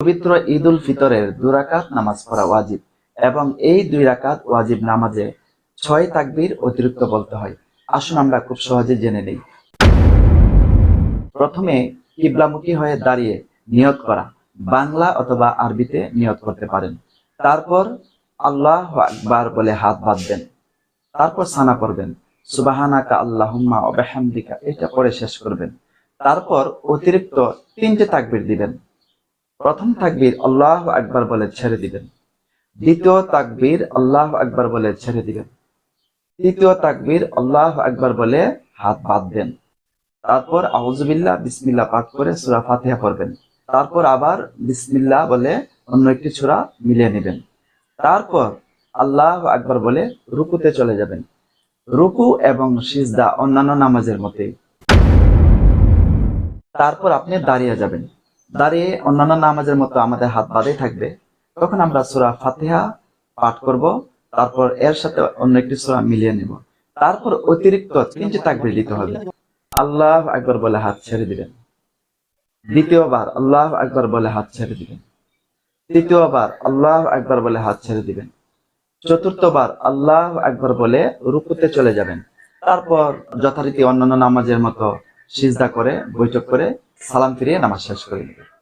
পবিত্র ঈদ উল ফিতরের দুরাকাত নামাজ পড়া ওয়াজিব এবং এই দুই রাকাত ওয়াজিব নামাজে ছয় তাকবীর অতিরিক্ত বলতে হয়। আসুন আমরা খুব সহজে জেনে নেই। প্রথমে কিবলামুখী হয়ে দাঁড়িয়ে নিয়ত করা, বাংলা অথবা আরবিতে নিয়ত করতে পারেন। তারপর আল্লাহ আকবার বলে হাত বাঁধবেন। তারপর সানা করবেন সুবাহানাকা আল্লাহুম্মা অবেহামদিকা এটা পরে শেষ করবেন। তারপর অতিরিক্ত তিনটে তাকবির দিবেন। প্রথম তাকবীর আল্লাহ আকবার বলে ছেড়ে দিবেন। দ্বিতীয় তাকবীর আল্লাহ আকবার বলে ছেড়ে দিবেন। তৃতীয় তাকবীর আল্লাহ আকবার বলে হাত বাঁধবেন। তারপর আউজুবিল্লাহ বিসমিল্লাহ পাঠ করে সূরা ফাতিহা পড়বেন। তারপর আবার বিসমিল্লাহ বলে অন্য একটি ছোড়া মিলিয়ে নেবেন। তারপর আল্লাহ আকবার বলে রুকুতে চলে যাবেন। রুকু এবং সিজদা অন্যান্য নামাজের মতে তারপর আপনি দাঁড়িয়ে যাবেন। দাঁড়িয়ে অন্যান্য নামাজের মতো আমাদের হাত বাঁধে থাকবে। তখন আমরা সূরা ফাতিহা পাঠ করব, তারপর এর সাথে অন্য একটি সূরা মিলিয়ে নেব। তারপর অতিরিক্ত তিনটি তাকবীর দিতে হবে। আল্লাহ আকবার বলে হাত ছেড়ে দিবেন। দ্বিতীয়বার আল্লাহ আকবার বলে হাত ছেড়ে দিবেন। তৃতীয়বার আল্লাহ আকবার বলে হাত ছেড়ে দিবেন। চতুর্থবার আল্লাহ আকবার বলে রুকুতে চলে যাবেন। তারপর যথারীতি অন্যান্য নামাজের মতো সিজদা করে বৈঠক করে সালাম ফিরিয়ে নামাজ শেষ করে নেবেন